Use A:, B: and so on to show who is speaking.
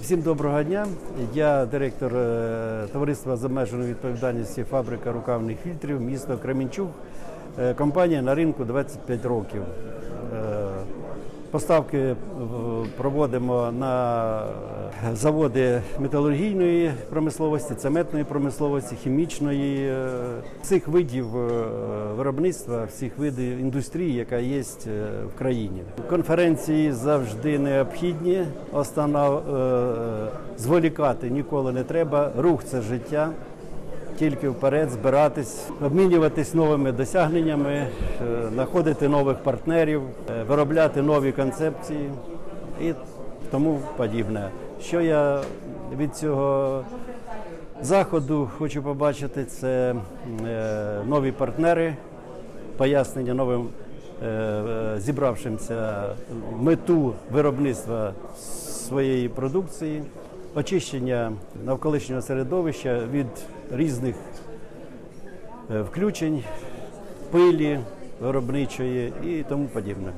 A: Всім доброго дня. Я директор е, товариства з обмеженою відповідальністю фабрика рукавних фільтрів, місто Кременчук. Е, Компанія на ринку 25 років. Е, Поставки проводимо на заводи металургійної промисловості, цементної промисловості, хімічної, всіх видів виробництва, всіх видів індустрії, яка є е, в країні. Конференції завжди необхідні. Останов... е, Зволікати ніколи не треба. Рух це життя. Тільки вперед збиратись, обмінюватись новими досягненнями, е, знаходити нових партнерів, е, виробляти нові концепції і тому подібне. Що я від цього заходу хочу побачити, це е, нові партнери, пояснення новим е, е, зібравшимся мету виробництва своєї продукції, очищення навколишнього середовища від різних включень, пилі виробничої і тому подібне.